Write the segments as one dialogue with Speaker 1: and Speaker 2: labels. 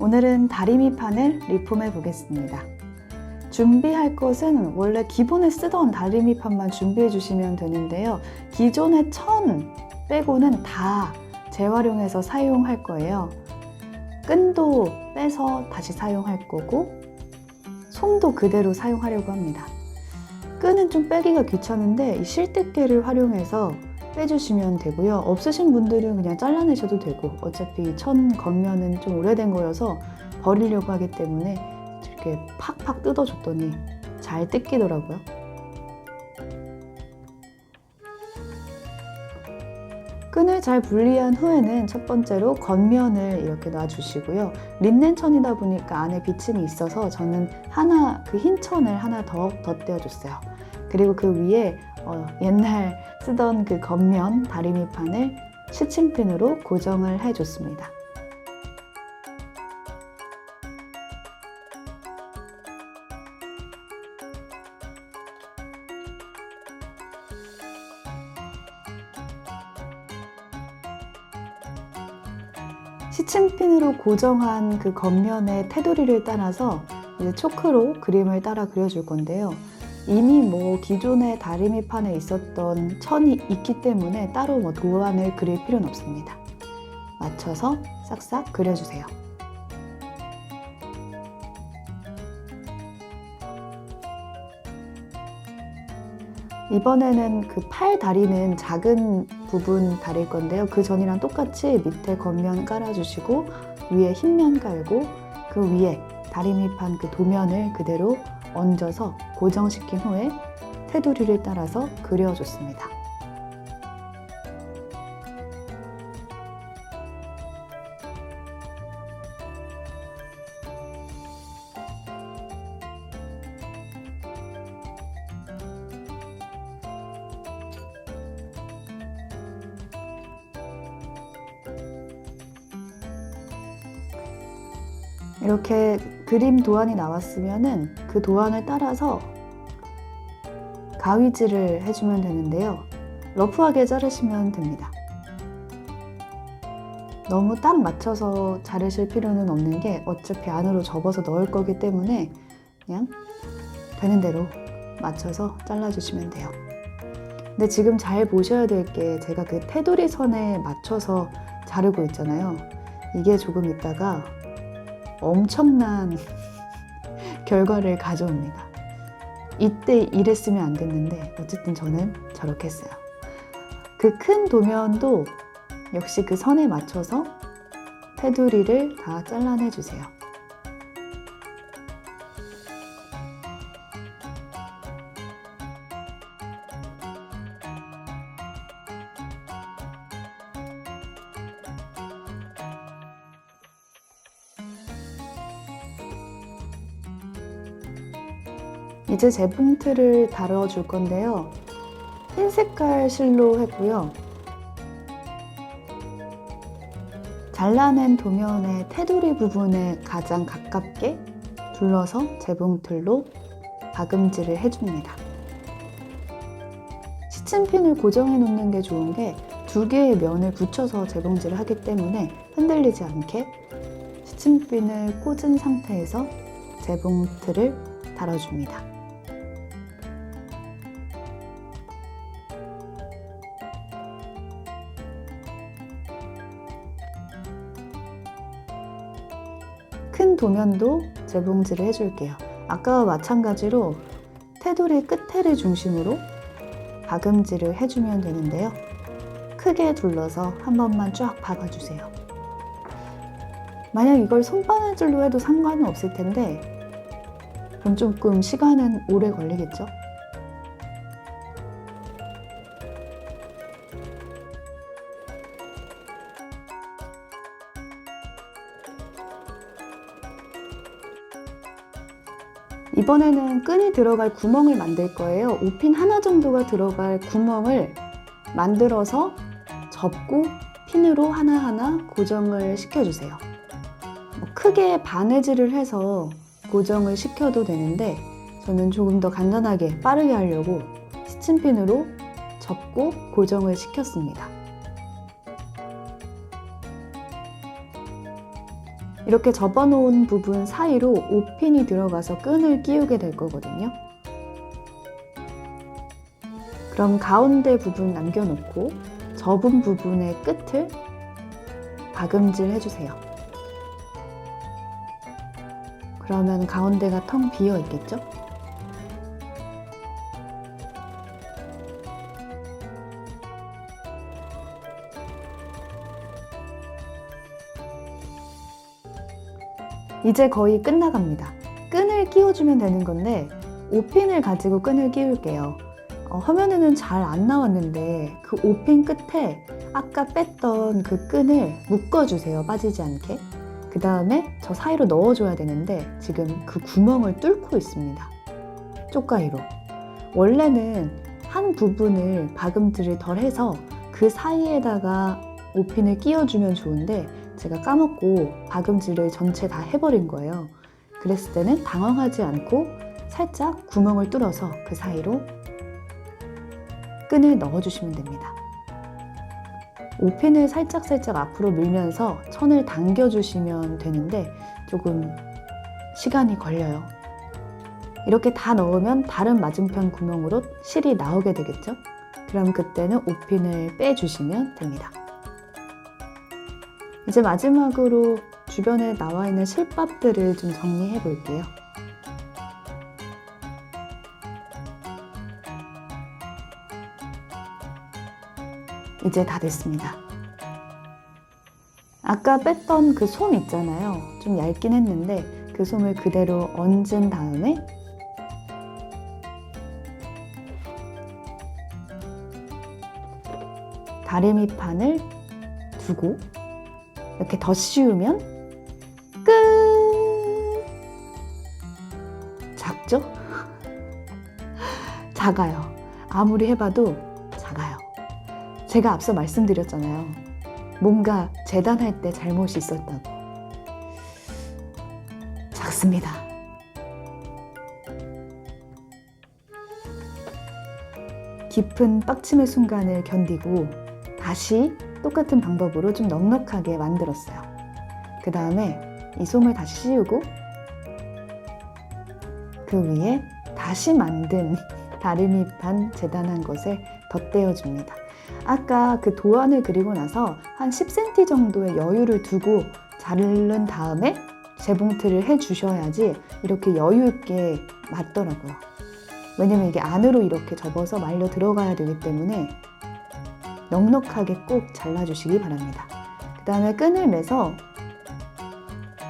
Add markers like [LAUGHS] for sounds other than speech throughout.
Speaker 1: 오늘은 다리미 판을 리폼해 보겠습니다. 준비할 것은 원래 기본에 쓰던 다리미 판만 준비해 주시면 되는데요. 기존의 천 빼고는 다 재활용해서 사용할 거예요. 끈도 빼서 다시 사용할 거고 솜도 그대로 사용하려고 합니다. 끈은 좀 빼기가 귀찮은데 이 실뜨개를 활용해서 빼주시면 되고요. 없으신 분들은 그냥 잘라내셔도 되고 어차피 천 겉면은 좀 오래된 거여서 버리려고 하기 때문에 이렇게 팍팍 뜯어줬더니 잘 뜯기더라고요. 끈을 잘 분리한 후에는 첫 번째로 겉면을 이렇게 놔주시고요. 린넨 천이다 보니까 안에 비침이 있어서 저는 하나 그 흰 천을 하나 더 덧대어줬어요. 그리고 그 위에 어, 옛날 쓰던 그 겉면 다리미판을 시침핀으로 고정을 해줬습니다. 시침핀으로 고정한 그 겉면의 테두리를 따라서 초크로 그림을 따라 그려줄 건데요. 이미 뭐 기존의 다리미판에 있었던 천이 있기 때문에 따로 뭐 도안을 그릴 필요는 없습니다. 맞춰서 싹싹 그려주세요. 이번에는 그 팔 다리는 작은 부분 다릴 건데요. 그 전이랑 똑같이 밑에 겉면 깔아주시고 위에 흰면 깔고 그 위에 다리미판 그 도면을 그대로 얹어서 고정시킨 후에 테두리를 따라서 그려줬습니다. 이렇게 그림 도안이 나왔으면은 그 도안을 따라서 가위질을 해주면 되는데요. 러프하게 자르시면 됩니다. 너무 딱 맞춰서 자르실 필요는 없는 게 어차피 안으로 접어서 넣을 거기 때문에 그냥 되는 대로 맞춰서 잘라주시면 돼요. 근데 지금 잘 보셔야 될 게 제가 그 테두리 선에 맞춰서 자르고 있잖아요. 이게 조금 있다가 엄청난 결과를 가져옵니다. 이때 이랬으면 안 됐는데 어쨌든 저는 저렇게 했어요. 그 큰 도면도 역시 그 선에 맞춰서 테두리를 다 잘라내 주세요. 이제 재봉틀을 다뤄줄 건데요. 흰 색깔 실로 했고요. 잘라낸 도면의 테두리 부분에 가장 가깝게 둘러서 재봉틀로 박음질을 해줍니다. 시침핀을 고정해 놓는 게 좋은 게 두 개의 면을 붙여서 재봉질을 하기 때문에 흔들리지 않게 시침핀을 꽂은 상태에서 재봉틀을 달아줍니다. 큰 도면도 재봉질을 해줄게요. 아까와 마찬가지로 테두리 끝에를 중심으로 박음질을 해주면 되는데요. 크게 둘러서 한 번만 쫙 박아주세요. 만약 이걸 손바느질로 해도 상관은 없을 텐데 그럼 조금 시간은 오래 걸리겠죠? 이번에는 끈이 들어갈 구멍을 만들 거예요. 옷핀 하나 정도가 들어갈 구멍을 만들어서 접고 핀으로 하나하나 고정을 시켜주세요. 뭐 크게 바느질을 해서 고정을 시켜도 되는데 저는 조금 더 간단하게 빠르게 하려고 스친핀으로 접고 고정을 시켰습니다. 이렇게 접어놓은 부분 사이로 옷핀이 들어가서 끈을 끼우게 될 거거든요. 그럼 가운데 부분 남겨놓고 접은 부분의 끝을 박음질 해주세요. 그러면 가운데가 텅 비어 있겠죠? 이제 거의 끝나갑니다. 끈을 끼워주면 되는 건데 옷핀을 가지고 끈을 끼울게요. 어, 화면에는 잘 안 나왔는데 그 옷핀 끝에 아까 뺐던 그 끈을 묶어주세요. 빠지지 않게. 그 다음에 저 사이로 넣어줘야 되는데 지금 그 구멍을 뚫고 있습니다. 쪽가위로. 원래는 한 부분을 박음질을 덜 해서 그 사이에다가 옷핀을 끼워주면 좋은데 제가 까먹고 박음질을 전체 다 해버린 거예요. 그랬을 때는 당황하지 않고 살짝 구멍을 뚫어서 그 사이로 끈을 넣어주시면 됩니다. 옷핀을 살짝살짝 앞으로 밀면서 천을 당겨주시면 되는데 조금 시간이 걸려요. 이렇게 다 넣으면 다른 맞은편 구멍으로 실이 나오게 되겠죠? 그럼 그때는 옷핀을 빼주시면 됩니다. 이제 마지막으로 주변에 나와 있는 실밥들을 좀 정리해 볼게요. 이제 다 됐습니다. 아까 뺐던 그 솜 있잖아요. 좀 얇긴 했는데 그 솜을 그대로 얹은 다음에 다리미판을 두고 이렇게 더 씌우면 끝! 작죠? [LAUGHS] 작아요. 아무리 해봐도 작아요. 제가 앞서 말씀드렸잖아요. 뭔가 재단할 때 잘못이 있었다고. 작습니다. 깊은 빡침의 순간을 견디고 다시 똑같은 방법으로 좀 넉넉하게 만들었어요. 그 다음에 이 솜을 다시 씌우고 그 위에 다시 만든 [LAUGHS] 다리미판 재단한 것을 덧대어 줍니다. 아까 그 도안을 그리고 나서 한 10cm 정도의 여유를 두고 자른 다음에 재봉틀을 해 주셔야지 이렇게 여유 있게 맞더라고요. 왜냐면 이게 안으로 이렇게 접어서 말려 들어가야 되기 때문에 넉넉하게 꼭 잘라주시기 바랍니다. 그 다음에 끈을 매서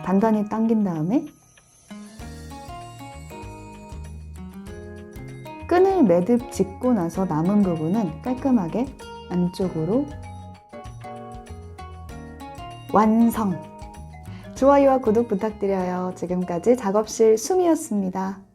Speaker 1: 단단히 당긴 다음에 끈을 매듭 짓고 나서 남은 부분은 깔끔하게 안쪽으로 완성! 좋아요와 구독 부탁드려요. 지금까지 작업실 숨이었습니다.